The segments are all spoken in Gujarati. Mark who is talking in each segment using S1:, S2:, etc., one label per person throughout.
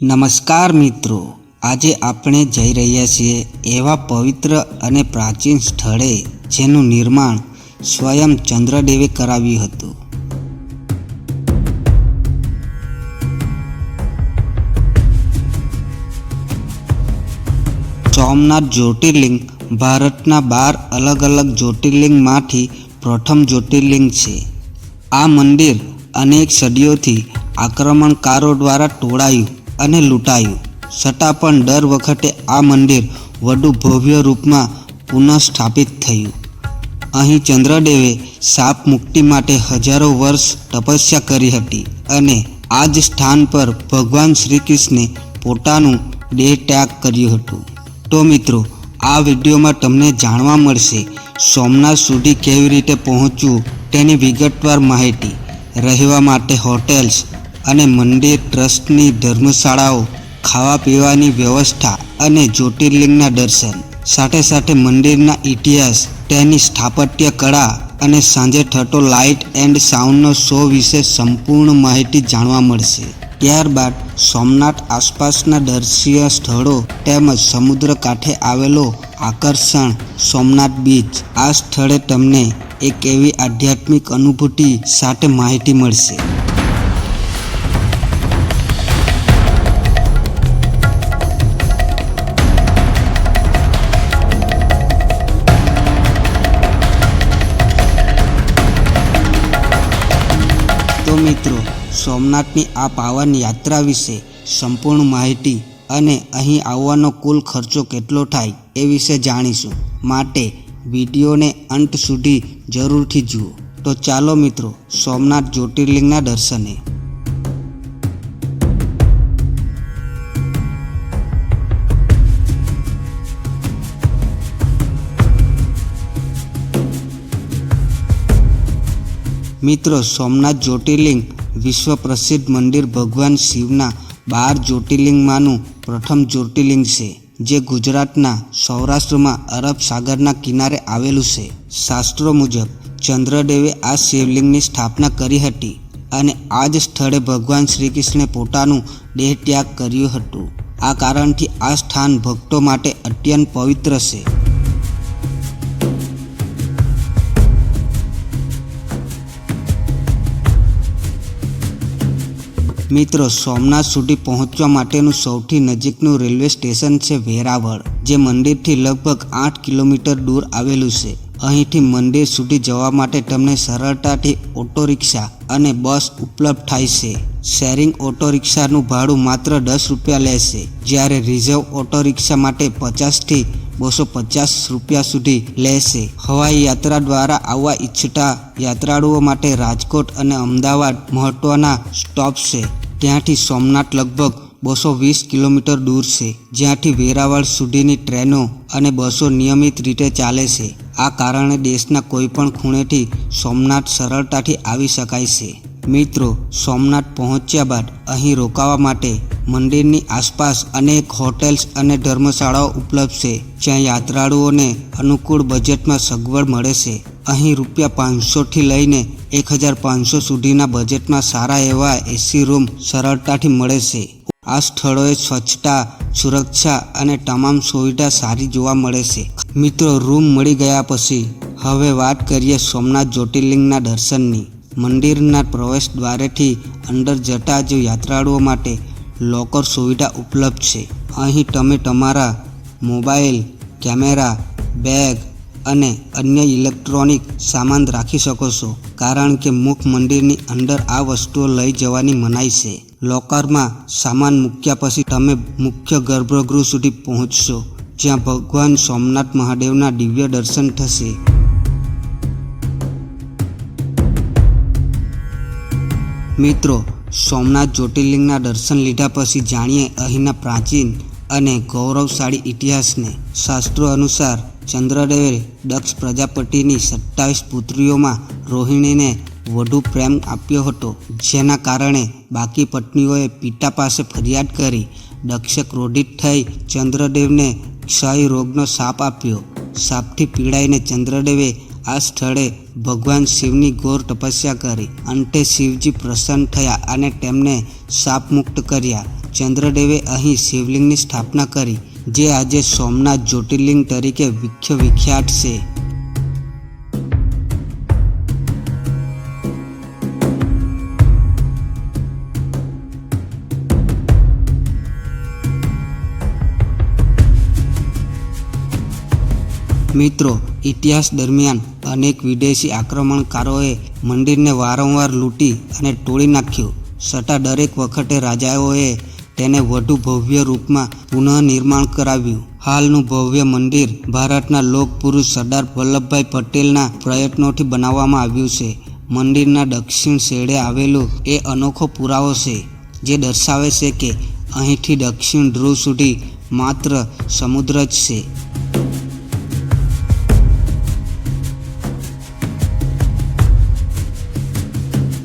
S1: નમસ્કાર મિત્રો. આજે આપણે જઈ રહ્યા છીએ એવા પવિત્ર અને પ્રાચીન સ્થળે જેનું નિર્માણ સ્વયં ચંદ્રદેવે કરાવ્યું હતું. સોમનાથ જ્યોતિર્લિંગ ભારતના બાર અલગ અલગ જ્યોતિર્લિંગમાંથી પ્રથમ જ્યોતિર્લિંગ છે. આ મંદિર અનેક સદીઓથી આક્રમણકારો દ્વારા તોડાયું અને લૂંટાયું. છતાં પણ દર વખતે આ મંદિર વધુ ભવ્ય રૂપમાં પુનઃસ્થાપિત થયું. અહીં ચંદ્રદેવે સાપ મુક્તિ માટે હજારો વર્ષ તપસ્યા કરી હતી અને આ જ સ્થાન પર ભગવાન શ્રી કૃષ્ણે પોતાનું દેહ ત્યાગ કર્યું હતું. તો મિત્રો, આ વિડીયોમાં તમને જાણવા મળશે સોમનાથ સુધી કેવી રીતે પહોંચવું તેની વિગતવાર માહિતી. રહેવા માટે હોટેલ્સ અને મંદિર ટ્રસ્ટની ધર્મશાળાઓ, ખાવા પીવાની વ્યવસ્થા અને જ્યોતિર્લિંગના દર્શન. સાથે સાથે મંદિરના ઇતિહાસ, તેની સ્થાપત્ય કળા અને સાંજે થતો લાઇટ એન્ડ સાઉન્ડનો શો વિશે સંપૂર્ણ માહિતી જાણવા મળશે. ત્યારબાદ સોમનાથ આસપાસના દર્શીય સ્થળો તેમજ સમુદ્ર કાંઠે આવેલો આકર્ષણ સોમનાથ બીચ. આ સ્થળે તમને એક એવી આધ્યાત્મિક અનુભૂતિ સાથે માહિતી મળશે. મિત્રો, સોમનાથની આ પાવન યાત્રા વિશે સંપૂર્ણ માહિતી અને અહીં આવવાનો કુલ ખર્ચો કેટલો થાય એ વિશે જાણીશું. માટે વિડીયોને અંત સુધી જરૂરથી જુઓ. તો ચાલો મિત્રો, સોમનાથ જ્યોતિર્લિંગના દર્શને. મિત્રો, સોમનાથ જ્યોતિર્લિંગ વિશ્વ પ્રસિદ્ધ મંદિર ભગવાન શિવના બાર જ્યોતિર્લિંગમાંનું પ્રથમ જ્યોતિર્લિંગ છે, જે ગુજરાતના સૌરાષ્ટ્રમાં અરબ સાગરના કિનારે આવેલું છે. શાસ્ત્રો મુજબ, ચંદ્રદેવે આ શિવલિંગની સ્થાપના કરી હતી અને આ જ સ્થળે ભગવાન શ્રી કૃષ્ણે પોતાનું દેહ ત્યાગ કર્યું હતું. આ કારણથી આ સ્થાન ભક્તો માટે અત્યંત પવિત્ર છે. મિત્રો, સોમનાથ સુધી પહોંચવા માટેનું સૌથી નજીકનું રેલવે સ્ટેશન છે વેરાવળ, જે મંદિરથી લગભગ આઠ કિલોમીટર દૂર આવેલું છે. અહીંથી મંદિર સુધી જવા માટે તમને સરળતાથી ઓટો રિક્ષા અને બસ ઉપલબ્ધ થાય છે. શેરિંગ ઓટો રિક્ષાનું ભાડું માત્ર દસ રૂપિયા લેશે. જ્યારે રિઝર્વ ઓટો રિક્ષા માટે પચાસથી બસો પચાસ રૂપિયા સુધી લેશે. હવાઈ યાત્રા દ્વારા આવવા ઈચ્છતા યાત્રાળુઓ માટે રાજકોટ અને અમદાવાદ મહત્વના સ્ટોપ છે. ત્યાંથી સોમનાથ લગભગ બસો વીસ કિલોમીટર દૂર છે. જ્યાંથી વેરાવળ સુધીની ટ્રેનો અને બસો નિયમિત રીતે ચાલે છે. આ કારણે દેશના કોઈપણ ખૂણેથી સોમનાથ સરળતાથી આવી શકાય છે. મિત્રો, સોમનાથ પહોંચ્યા બાદ અહીં રોકાવા માટે મંદિરની આસપાસ અનેક હોટેલ્સ અને ધર્મશાળાઓ ઉપલબ્ધ છે, જ્યાં યાત્રાળુઓને અનુકૂળ બજેટમાં સગવડ મળે છે. અહીં રૂપિયા પાંચસોથી લઈને એક હજાર પાંચસો સુધીના બજેટમાં સારા એવા એસી રૂમ સરળતાથી મળે છે. આ સ્થળોએ સ્વચ્છતા, સુરક્ષા અને તમામ સુવિધા સારી જોવા મળે છે. મિત્રો, રૂમ મળી ગયા પછી હવે વાત કરીએ સોમનાથ જ્યોતિર્લિંગના દર્શનની. મંદિરના પ્રવેશ દ્વારેથી અંદર જતા જ યાત્રાળુઓ માટે લોકર સુવિધા ઉપલબ્ધ છે. અહીં તમે તમારા મોબાઈલ, કેમેરા, બેગ અને અન્ય ઇલેક્ટ્રોનિક સામાન રાખી શકો છો, કારણ કે મુખ મંદિરની અંદર આ વસ્તુઓ લઈ જવાની મનાઈ છે. લોકરમાં સામાન મૂક્યા પછી તમે મુખ્ય ગર્ભગૃહ સુધી પહોંચશો, જ્યાં ભગવાન સોમનાથ મહાદેવના દિવ્ય દર્શન થશે. મિત્રો, સોમનાથ જ્યોતિર્લિંગના દર્શન લીધા પછી જાણીએ અહીંના પ્રાચીન અને ગૌરવશાળી ઇતિહાસને. શાસ્ત્રો અનુસાર ચંદ્રદેવે દક્ષ પ્રજાપતિની સત્તાવીસ પુત્રીઓમાં રોહિણીને વધુ પ્રેમ આપ્યો હતો, જેના કારણે બાકી પત્નીઓએ પિતા પાસે ફરિયાદ કરી દક્ષે ક્રોધિત થઈ ચંદ્રદેવને ક્ષય રોગનો શાપ આપ્યો. શાપથી પીડાઈને ચંદ્રદેવે આ સ્થળે ભગવાન શિવની ઘોર તપસ્યા કરી. અંતે શિવજી પ્રસન્ન થયા અને તેમને શાપમુક્ત કર્યા. ચંદ્રદેવે અહીં શિવલિંગની સ્થાપના કરી, જે આજે સોમનાથ જ્યોતિર્લિંગ તરીકે વિખ્ય વિખ્યાત છે. મિત્રો, ઇતિહાસ દરમિયાન અનેક વિદેશી આક્રમણકારોએ મંદિરને વારંવાર લૂંટી અને તોડી નાખ્યું. છતાં દરેક વખતે રાજાઓએ તેને વધુ ભવ્ય રૂપમાં પુનઃનિર્માણ કરાવ્યું. હાલનું ભવ્ય મંદિર ભારતના લોકપુરુષ સરદાર વલ્લભભાઈ પટેલના પ્રયત્નોથી બનાવવામાં આવ્યું છે. મંદિરના દક્ષિણ છેડે આવેલું એ અનોખો પુરાવો છે, જે દર્શાવે છે કે અહીંથી દક્ષિણ ધ્રુવ સુધી માત્ર સમુદ્ર જ છે.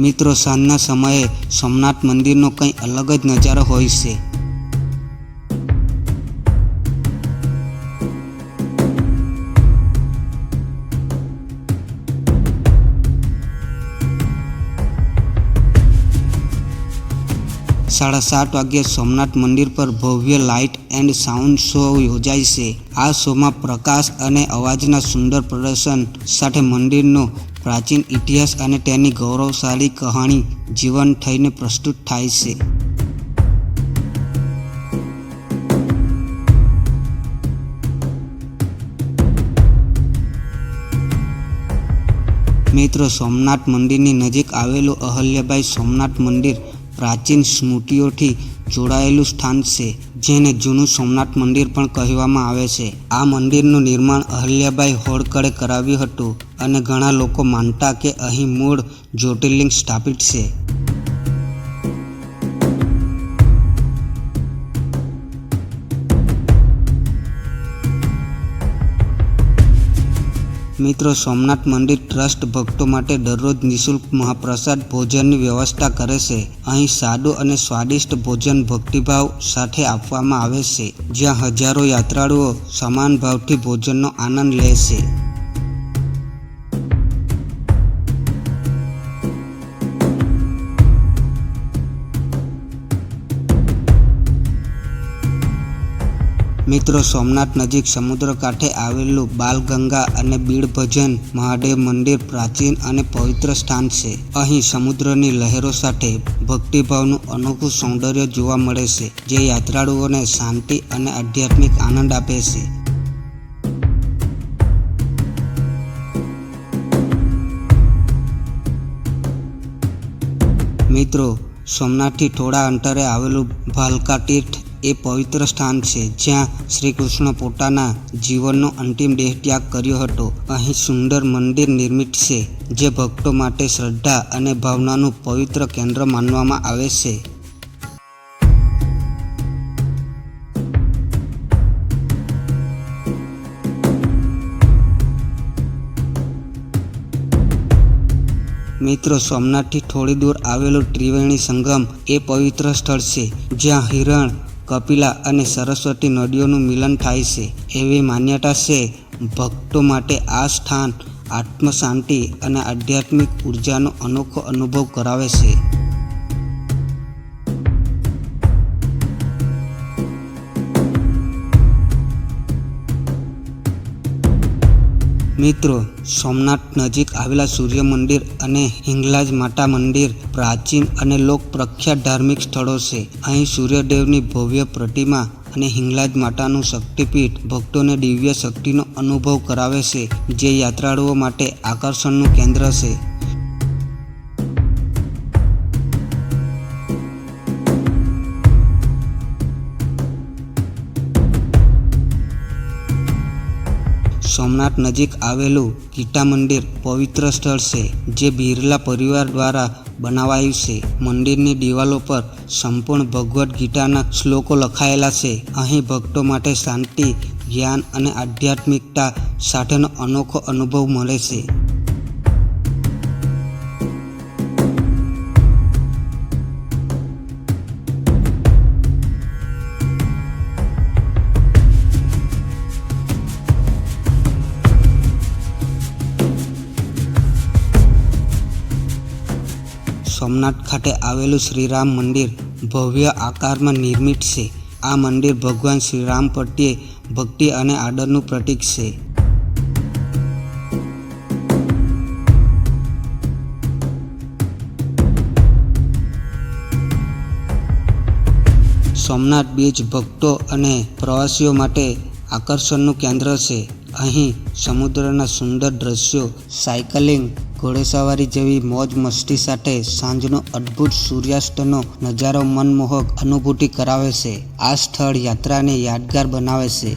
S1: મિત્રો, સાંજના સમયે સોમનાથ મંદિરનો કંઈ અલગ જ નજારો હોય છે. સાડા સાત વાગ્યે સોમનાથ મંદિર પર ભવ્ય લાઇટ એન્ડ સાઉન્ડ શો યોજાય છે. આ શોમાં પ્રકાશ અને અવાજના સુંદર પ્રદર્શન સાથે મંદિરનો પ્રાચીન ઇતિહાસ અને તેની ગૌરવશાળી કહાણી જીવંત થઈને પ્રસ્તુત થાય છે. મિત્રો, સોમનાથ મંદિરની નજીક આવેલું અહલ્યાબાઈ સોમનાથ મંદિર પ્રાચીન સ્મૃતિઓથી જોડાયેલું સ્થાન છે, જેને જૂનું સોમનાથ મંદિર પણ કહેવામાં આવે છે. આ મંદિરનું નિર્માણ અહલ્યાબાઈ હોળકરે કરાવ્યું હતું. અને ઘણા લોકો માનતા કે અહીં મૂળ જ્યોતિર્લિંગ સ્થાપિત છે. મિત્રો, સોમનાથ મંદિર ટ્રસ્ટ ભક્તો માટે દરરોજ નિઃશુલ્ક મહાપ્રસાદ ભોજનની વ્યવસ્થા કરે છે. અહીં સાદું અને સ્વાદિષ્ટ ભોજન ભક્તિભાવ સાથે આપવામાં આવે છે, જ્યાં હજારો યાત્રાળુઓ સમાન ભાવથી ભોજનનો આનંદ લે છે. મિત્રો, સોમનાથ નજીક સમુદ્ર કાંઠે આવેલું બાલગંગા અને બીડ ભજન મહાદેવ મંદિર પ્રાચીન અને પવિત્ર સ્થાન છે. અહીં સમુદ્રની લહેરો સાથે ભક્તિભાવનું અનોખું સૌંદર્ય જોવા મળે છે, જે યાત્રાળુઓને શાંતિ અને આધ્યાત્મિક આનંદ આપે છે. મિત્રો, સોમનાથથી થોડા અંતરે આવેલું ભાલકા તીર્થ એ પવિત્ર સ્થાન છે જ્યાં શ્રી કૃષ્ણ પોતાના જીવનનો અંતિમ દેહ ત્યાગ કર્યો હતો. અહીં સુંદર મંદિર નિર્મિત છે, જે ભક્તો માટે શ્રદ્ધા અને ભાવનાનું પવિત્ર કેન્દ્ર માનવામાં આવે છે. મિત્રો, સોમનાથથી થોડી દૂર આવેલું ત્રિવેણી સંગમ એ પવિત્ર સ્થળ છે, જ્યાં હિરણ કપિલા અને સરસ્વતી નદીઓનું મિલન થાય છે. એવી માન્યતા છે, ભક્તો માટે આ સ્થાન આત્મશાંતિ અને આધ્યાત્મિક ઉર્જાનો અનોખો અનુભવ કરાવે છે. મિત્રો, સોમનાથ નજીક આવેલા સૂર્ય મંદિર અને હિંગલાજ માતા મંદિર પ્રાચીન અને લોક પ્રખ્યાત ધાર્મિક સ્થળો છે. અહીં સૂર્યદેવની ભવ્ય પ્રતિમા અને હિંગલાજ માતાનું શક્તિપીઠ ભક્તોને દિવ્ય શક્તિનો અનુભવ કરાવે છે, જે યાત્રાળુઓ માટે આકર્ષણનું કેન્દ્ર છે. સોમનાથ નજીક આવેલું ગીતા મંદિર પવિત્ર સ્થળ છે, જે બિરલા પરિવાર દ્વારા બનાવાયું છે. મંદિરની દિવાલો પર સંપૂર્ણ ભગવદ્ ગીતાના શ્લોકો લખાયેલા છે. અહીં ભક્તો માટે શાંતિ, જ્ઞાન અને આધ્યાત્મિકતા સાથેનો અનોખો અનુભવ મળે છે. સોમનાથ ખાતે આવેલું શ્રીરામ મંદિર ભવ્ય આકારમાં નિર્મિત છે. આ મંદિર ભગવાન શ્રીરામ પ્રત્યે ભક્તિ અને આદરનું પ્રતીક છે. સોમનાથ બીચ ભક્તો અને પ્રવાસીઓ માટે આકર્ષણનું કેન્દ્ર છે. અહીં સમુદ્રના સુંદર દ્રશ્યો, સાયકલિંગ ઘોડેસવારી જેવી મોજ મસ્તી સાથે સાંજનો અદ્ભુત સૂર્યાસ્તનો નજારો મનમોહક અનુભૂતિ કરાવે છે. આ સ્થળ યાત્રાને યાદગાર બનાવે છે.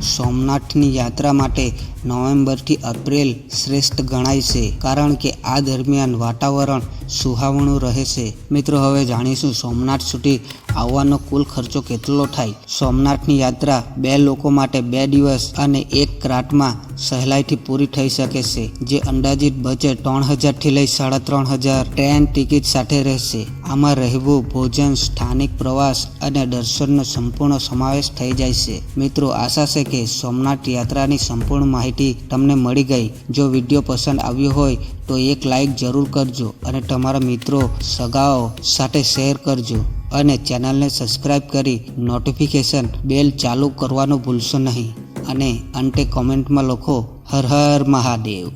S1: સોમનાથની યાત્રા માટે નવેમ્બરથી એપ્રિલ શ્રેષ્ઠ ગણાય છે કારણ કે આ દરમિયાન વાતાવરણ સુહાવણું રહે છે. મિત્રો, હવે જાણીશું સોમનાથ સુધી આવવાનો કુલ ખર્ચો કેટલો થાય? સોમનાથની યાત્રા બે લોકો માટે બે દિવસ અને એક ક્રાટમાં સહેલાઈથી પૂરી થઈ શકે છે, જે અંદાજિત બજેટ ત્રણ હજારથી લઈ સાડા ત્રણ હજાર ટ્રેન ટિકિટ સાથે રહેશે. આમાં રહેવું, ભોજન, સ્થાનિક પ્રવાસ અને દર્શનનો સંપૂર્ણ સમાવેશ થઈ જાય છે. મિત્રો, આશા છે કે સોમનાથ યાત્રાની સંપૂર્ણ માહિતી તમને મળી ગઈ. જો વીડિયો પસંદ આવ્યો હોય તો એક લાઈક જરૂર કરજો અને તમારા મિત્રો સગાઓ સાથે શેર કરજો અને ચેનલને સબસ્ક્રાઈબ કરી નોટિફિકેશન બેલ ચાલુ કરવાનું ભૂલશો નહીં. અને અંતે કોમેન્ટમાં લખો, હર હર મહાદેવ.